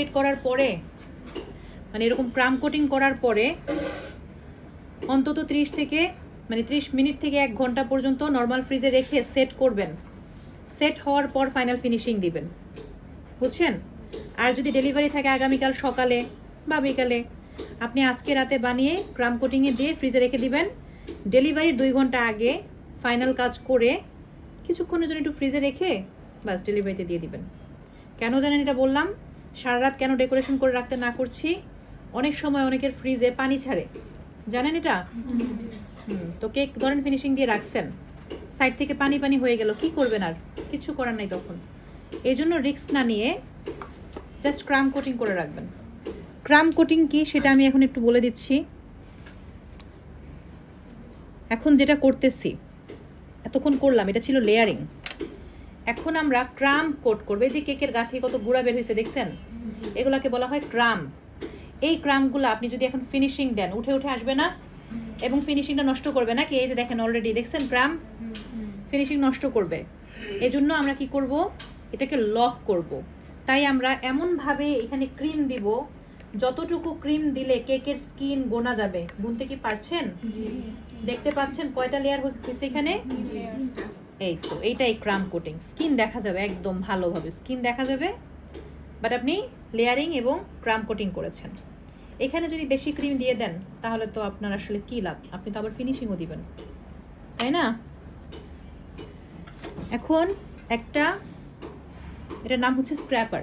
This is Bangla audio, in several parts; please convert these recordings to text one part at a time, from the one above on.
কমপ্লিট করার পরে মানে এরকম ক্রাম কোটিং করার পরে, অন্তত ত্রিশ থেকে মানে ত্রিশ মিনিট থেকে এক ঘণ্টা পর্যন্ত নর্মাল ফ্রিজে রেখে সেট করবেন। সেট হওয়ার পর ফাইনাল ফিনিশিং দিবেন। বুঝছেন? আর যদি ডেলিভারি থাকে আগামীকাল সকালে বা বিকালে, আপনি আজকে রাতে বানিয়ে ক্রাম কোটিংয়ে দিয়ে ফ্রিজে রেখে দিবেন। ডেলিভারির দুই ঘণ্টা আগে ফাইনাল কাজ করে কিছুক্ষণের জন্য একটু ফ্রিজে রেখে, বাস ডেলিভারিতে দিয়ে দিবেন। কেন জানেন এটা বললাম? সারা রাত কেন ডেকোরেশন করে রাখতে না করছি? অনেক সময় অনেকের ফ্রিজে পানি ছাড়ে। জানেন এটা? তো কেক ধরেন ফিনিশিং দিয়ে রাখছেন। সাইড থেকে পানি পানি হয়ে গেল, কি করবেন আর? কিছু করার নাই তখন। এই জন্য রিস্ক না নিয়ে জাস্ট ক্রাম কোটিং করে রাখবেন। ক্রাম কোটিং কি সেটা আমি এখন একটু বলে দিচ্ছি। এখন যেটা করতেছি, এতক্ষণ করলাম, এটা ছিল লেয়ারিং এখন আমরা ক্রাম কোট করবে। যে কেকের গা থেকে কত গুঁড়া বের হয়েছে দেখছেন? এগুলাকে বলা হয় ক্রাম। এই ক্রামগুলো আপনি যদি এখন ফিনিশিং দেন উঠে উঠে আসবে না? এবং ফিনিশিংটা নষ্ট করবে না কি এই যে দেখেন অলরেডি দেখছেন ক্রাম? ফিনিশিং নষ্ট করবে। এজন্য আমরা কি করব? এটাকে লক করব। তাই আমরা এমনভাবে এখানে ক্রিম দিব যতটুকু ক্রিম দিলে কেকের স্কিন গোনা যাবে। গুনতে কি পারছেন? দেখতে পাচ্ছেন কয়টা লেয়ার হচ্ছে এখানে? এই তো এইটাই ক্রাম কোটিং। স্কিন দেখা যাবে একদম ভালোভাবে স্কিন দেখা যাবে বাট আপনি লেয়ারিং এবং ক্রাম কোটিং করেছেন। এখানে যদি বেশি ক্রিম দিয়ে দেন তাহলে তো আপনার আসলে কী লাভ? আপনি তো আবার ফিনিশিংও দিবেন। তাই না? এখন একটা এটার নাম হচ্ছে স্ক্র্যাপার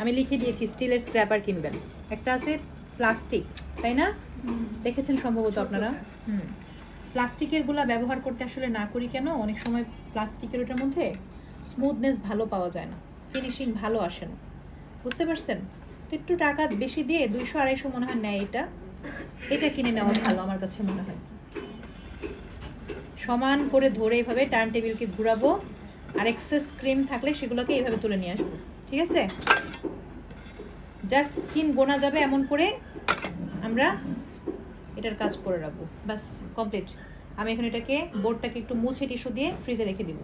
আমি লিখে দিয়েছি স্টিলের স্ক্র্যাপার কিনবেন। একটা আছে প্লাস্টিক তাই না? দেখেছেন সম্ভবত আপনারা? হুম। প্লাস্টিকেরগুলা ব্যবহার করতে আসলে না করি কেন? অনেক সময় প্লাস্টিকের ওটার মধ্যে স্মুথনেস ভালো পাওয়া যায় না। ফিনিশিং ভালো আসে না। বুঝতে পারছেন? তো একটু টাকা বেশি দিয়ে দুইশো আড়াইশো মনে হয় নেয় এটা। এটা কিনে নেওয়া ভালো আমার কাছে মনে হয়। সমান করে ধরে এইভাবে টার্ন টেবিলকে ঘুরাবো আর এক্সেস ক্রিম থাকলে সেগুলোকে এইভাবে তুলে নিয়ে আসব। ঠিক আছে? জাস্ট স্কিন গোনা যাবে এমন করে আমরা এটার কাজ করে রাখব। ব্যাস কমপ্লিট আমি এখন এটাকে বোর্ডটাকে একটু মুছে টিস্যু দিয়ে ফ্রিজে রেখে দিব।